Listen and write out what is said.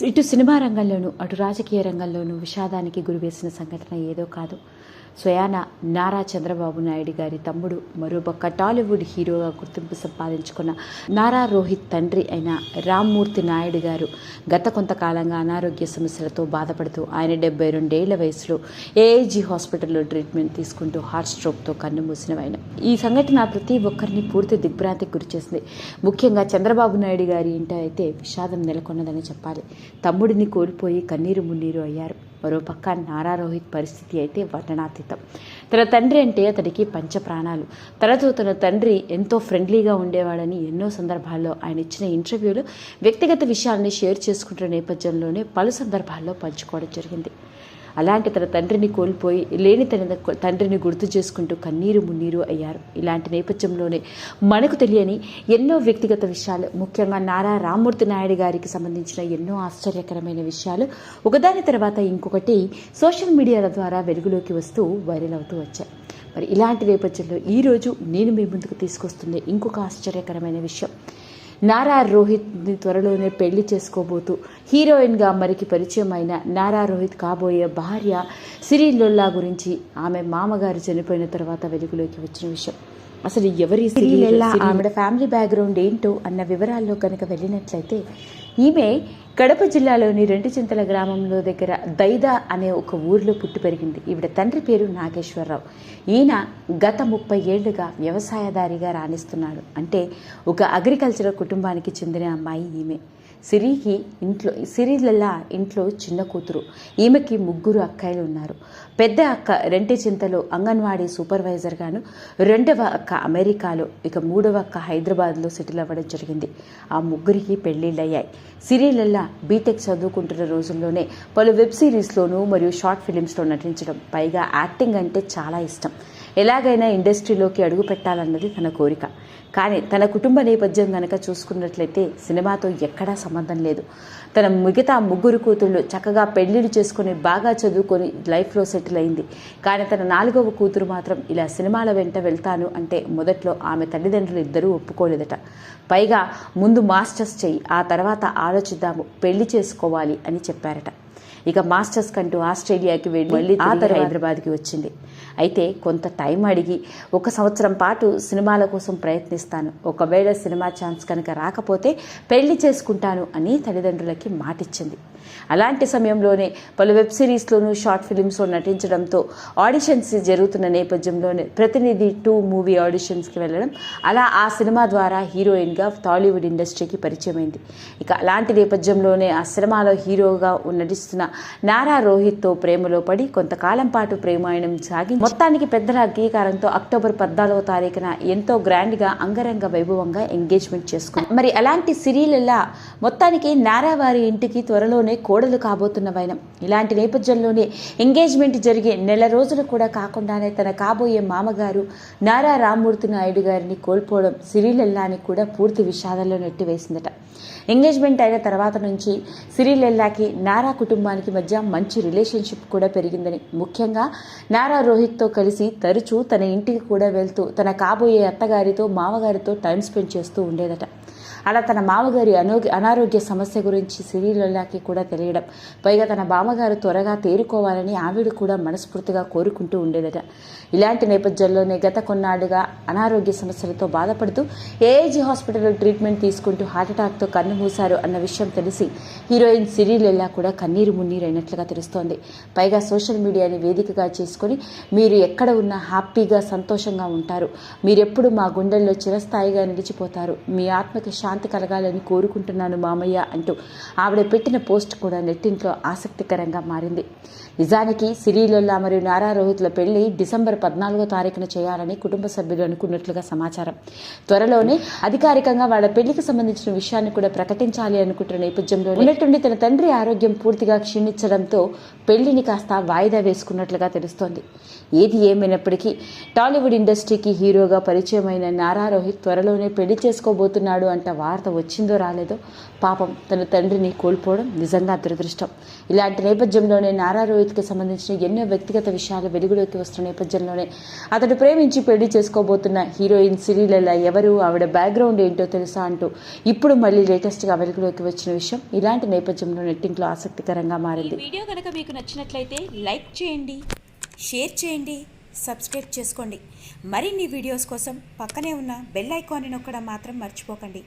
ఇటు సినిమా రంగంలోనూ అటు రాజకీయ రంగంలోనూ విషాదానికి గురివేసిన సంఘటన ఏదో కాదు. స్వయాన నారా చంద్రబాబు నాయుడు గారి తమ్ముడు మరోపక్క టాలీవుడ్ హీరోగా గుర్తింపు సంపాదించుకున్న నారా రోహిత్ తండ్రి అయిన రామ్మూర్తి నాయుడు గారు గత కొంతకాలంగా అనారోగ్య సమస్యలతో బాధపడుతూ ఆయన డెబ్బై రెండేళ్ళ వయసులో ఏఐజీ హాస్పిటల్లో ట్రీట్మెంట్ తీసుకుంటూ హార్ట్ స్ట్రోక్తో కన్నుమూసిన ఆయన. ఈ సంఘటన ప్రతి ఒక్కరిని పూర్తి దిగ్భ్రాంతికి గురిచేసింది. ముఖ్యంగా చంద్రబాబు నాయుడు గారి ఇంట అయితే విషాదం నెలకొన్నదని చెప్పాలి. తమ్ముడిని కోల్పోయి కన్నీరు మున్నీరు అయ్యారు. మరోపక్క నారా రోహిత్ పరిస్థితి అయితే వర్ణనాతీతం తన తండ్రి అంటే అతడికి పంచ ప్రాణాలు తనతో తన తండ్రి ఎంతో ఫ్రెండ్లీగా ఉండేవాడని ఎన్నో సందర్భాల్లో ఆయన ఇచ్చిన ఇంటర్వ్యూలో వ్యక్తిగత విషయాల్ని షేర్ చేసుకుంటున్న నేపథ్యంలోనే పలు సందర్భాల్లో పంచుకోవడం జరిగింది. అలాంటి తన తండ్రిని కోల్పోయి లేని తన తండ్రిని గుర్తు చేసుకుంటూ కన్నీరు మున్నీరు అయ్యారు. ఇలాంటి నేపథ్యంలోనే మనకు తెలియని ఎన్నో వ్యక్తిగత విషయాలు ముఖ్యంగా నారా రామ్మూర్తి నాయుడు గారికి సంబంధించిన ఎన్నో ఆశ్చర్యకరమైన విషయాలు ఒకదాని తర్వాత ఇంకొకటి సోషల్ మీడియాల ద్వారా వెలుగులోకి వస్తూ వైరల్ అవుతూ వచ్చాయి. మరి ఇలాంటి నేపథ్యంలో ఈరోజు నేను మీ ముందుకు తీసుకొస్తుంది ఇంకొక ఆశ్చర్యకరమైన విషయం. నారా రోహిత్ని త్వరలోనే పెళ్ళి చేసుకోబోతూ హీరోయిన్గా మరికి పరిచయం అయిన నారా రోహిత్ కాబోయే భార్య సిరి లొల్లా గురించి ఆమె మామగారు చనిపోయిన తర్వాత వెలుగులోకి వచ్చిన విషయం. అసలు ఎవరి సిరిలెల్లా ఆవిడ ఫ్యామిలీ బ్యాక్గ్రౌండ్ ఏంటో అన్న వివరాల్లో కనుక వెళ్ళినట్లయితే ఈమె కడప జిల్లాలోని రెండుచింతల గ్రామంలో దగ్గర దైదా అనే ఒక ఊరిలో పుట్టి పెరిగింది. ఈవిడ తండ్రి పేరు నాగేశ్వరరావు. ఈయన గత ముప్పై ఏళ్ళుగా వ్యవసాయదారిగా రాణిస్తున్నాడు. అంటే ఒక అగ్రికల్చరల్ కుటుంబానికి చెందిన అమ్మాయి ఈమె. సిరికి ఇంట్లో సిరిలల్ల ఇంట్లో చిన్న కూతురు. ఈమెకి ముగ్గురు అక్కాయిలు ఉన్నారు పెద్ద అక్క రెంటి చింతలో అంగన్వాడీ సూపర్వైజర్గాను రెండవ అక్క అమెరికాలో ఇక మూడవ అక్క హైదరాబాద్లో సెటిల్ అవ్వడం జరిగింది. ఆ ముగ్గురికి పెళ్ళిళ్ళయ్యాయి సిరిలల్ల బీటెక్ చదువుకుంటున్న రోజుల్లోనే పలు వెబ్ సిరీస్లోనూ మరియు షార్ట్ ఫిలిమ్స్లో నటించడం. పైగా యాక్టింగ్ అంటే చాలా ఇష్టం. ఎలాగైనా ఇండస్ట్రీలోకి అడుగు పెట్టాలన్నది తన కోరిక. కానీ తన కుటుంబ నేపథ్యం గనక చూసుకున్నట్లయితే సినిమాతో ఎక్కడా సంబంధం లేదు. తన మిగతా ముగ్గురు కూతుళ్ళు చక్కగా పెళ్ళిళ్ళు చేసుకుని బాగా చదువుకొని లైఫ్లో సెటిల్ అయింది. కానీ తన నాలుగవ కూతురు మాత్రం ఇలా సినిమాల వెంట వెళ్తాను అంటే మొదట్లో ఆమె తల్లిదండ్రులు ఇద్దరూ ఒప్పుకోలేదట. పైగా ముందు మాస్టర్స్ చెయ్యి ఆ తర్వాత ఆలోచిద్దాము పెళ్ళి చేసుకోవాలి అని చెప్పారట. ఇక మాస్టర్స్ కంటూ ఆస్ట్రేలియాకి వెళ్ళి మళ్ళీ ఆ తర్వాత హైదరాబాద్కి వచ్చింది. అయితే కొంత టైం అడిగి ఒక సంవత్సరం పాటు సినిమాల కోసం ప్రయత్నిస్తాను. ఒకవేళ సినిమా ఛాన్స్ కనుక రాకపోతే పెళ్ళి చేసుకుంటాను అని తల్లిదండ్రులకి మాటిచ్చింది. అలాంటి సమయంలోనే పలు వెబ్ సిరీస్లోనూ షార్ట్ ఫిలిమ్స్లో నటించడంతో ఆడిషన్స్ జరుగుతున్న నేపథ్యంలోనే ప్రతినిధి టూ మూవీ ఆడిషన్స్కి వెళ్ళడం అలా ఆ సినిమా ద్వారా హీరోయిన్గా టాలీవుడ్ ఇండస్ట్రీకి పరిచయమైంది. ఇక అలాంటి నేపథ్యంలోనే ఆ సినిమాలో హీరోగా నటిస్తున్న నారా రోహిత్తో ప్రేమలో పడి కొంతకాలం పాటు ప్రేమాయణం సాగి మొత్తానికి పెద్దల అంగీకారంతో అక్టోబర్ పద్నాలుగో తారీఖున ఎంతో గ్రాండ్గా అంగరంగ వైభవంగా ఎంగేజ్మెంట్ చేసుకుంది మరి అలాంటి సిరీలలా మొత్తానికి నారా వారి ఇంటికి త్వరలోనే కోడలు కాబోతున్న వైనం. ఇలాంటి నేపథ్యంలోనే ఎంగేజ్మెంట్ జరిగే నెల రోజులు కూడా కాకుండానే తన కాబోయే మామగారు నారా రామ్మూర్తి నాయుడు గారిని కోల్పోవడం సిరిలెల్లాని కూడా పూర్తి విషాదంలో నెట్టివేసిందట. ఎంగేజ్మెంట్ అయిన తర్వాత నుంచి సిరిలెల్లాకి నారా కుటుంబానికి మధ్య మంచి రిలేషన్షిప్ కూడా పెరిగిందని. ముఖ్యంగా నారా రోహిత్తో కలిసి తరచూ తన ఇంటికి కూడా వెళ్తూ తన కాబోయే అత్తగారితో మామగారితో టైం స్పెండ్ చేస్తూ ఉండేదట. అలా తన మామగారి అనో అనారోగ్య సమస్య గురించి సిరిలల్లాకి కూడా తెలియడం. పైగా తన బామ్మగారు త్వరగా తేరుకోవాలని ఆవిడ కూడా మనస్ఫూర్తిగా కోరుకుంటూ ఉండేదట. ఇలాంటి నేపథ్యంలోనే గత కొన్నాళ్ళుగా అనారోగ్య సమస్యలతో బాధపడుతూ ఏఏజీ హాస్పిటల్లో ట్రీట్మెంట్ తీసుకుంటూ హార్ట్అటాక్తో కన్ను మూశారు అన్న విషయం తెలిసి హీరోయిన్ సిరిలెల్లా కూడా కన్నీరు మున్నీరైనట్లుగా తెలుస్తోంది. పైగా సోషల్ మీడియాని వేదికగా చేసుకొని మీరు ఎక్కడ ఉన్నా హ్యాపీగా సంతోషంగా ఉంటారు. మీరెప్పుడు మా గుండెల్లో చిరస్థాయిగా నిలిచిపోతారు. మీ ఆత్మకి శాంతి శాంతి కలగాలని కోరుకుంటున్నాను మామయ్య అంటూ ఆవిడ పెట్టిన పోస్ట్ కూడా నెట్టింట్లో ఆసక్తికరంగా మారింది. నిజానికి సిరిలొల్లా మరియు నారా రోహిత్ల పెళ్ళి డిసెంబర్ పద్నాలుగో తారీఖున చేయాలని కుటుంబ సభ్యులు అనుకున్నట్లుగా సమాచారం. త్వరలోనే అధికారికంగా వాళ్ళ పెళ్ళికి సంబంధించిన విషయాన్ని కూడా ప్రకటించాలి అనుకుంటున్న నేపథ్యంలో ఉన్నట్టుండి తన తండ్రి ఆరోగ్యం పూర్తిగా క్షీణించడంతో పెళ్ళిని కాస్త వాయిదా వేసుకున్నట్లుగా తెలుస్తోంది. ఏది ఏమైనప్పటికీ టాలీవుడ్ ఇండస్ట్రీకి హీరోగా పరిచయమైన నారా రోహిత్ త్వరలోనే పెళ్ళి చేసుకోబోతున్నాడు అంట వార్త వచ్చిందో రాలేదో పాపం తన తండ్రిని కోల్పోవడం నిజంగా దురదృష్టం. ఇలాంటి నేపథ్యంలోనే నారా రోహిత్కి సంబంధించిన ఎన్నో వ్యక్తిగత విషయాలు వెలుగులోకి వస్తున్న నేపథ్యంలోనే అతడు ప్రేమించి పెళ్ళి చేసుకోబోతున్న హీరోయిన్ సిరిలెల ఎవరు ఆవిడ బ్యాక్గ్రౌండ్ ఏంటో తెలుసా అంటూ ఇప్పుడు మళ్ళీ లేటెస్ట్గా వెలుగులోకి వచ్చిన విషయం ఇలాంటి నేపథ్యంలో నెట్టింట్లో ఆసక్తికరంగా మారింది. వీడియో కనుక మీకు నచ్చినట్లయితే లైక్ చేయండి షేర్ చేయండి సబ్స్క్రైబ్ చేసుకోండి. మరిన్ని వీడియోస్ కోసం పక్కనే ఉన్న బెల్ ఐకాన్ని నొక్కడం మాత్రం మర్చిపోకండి.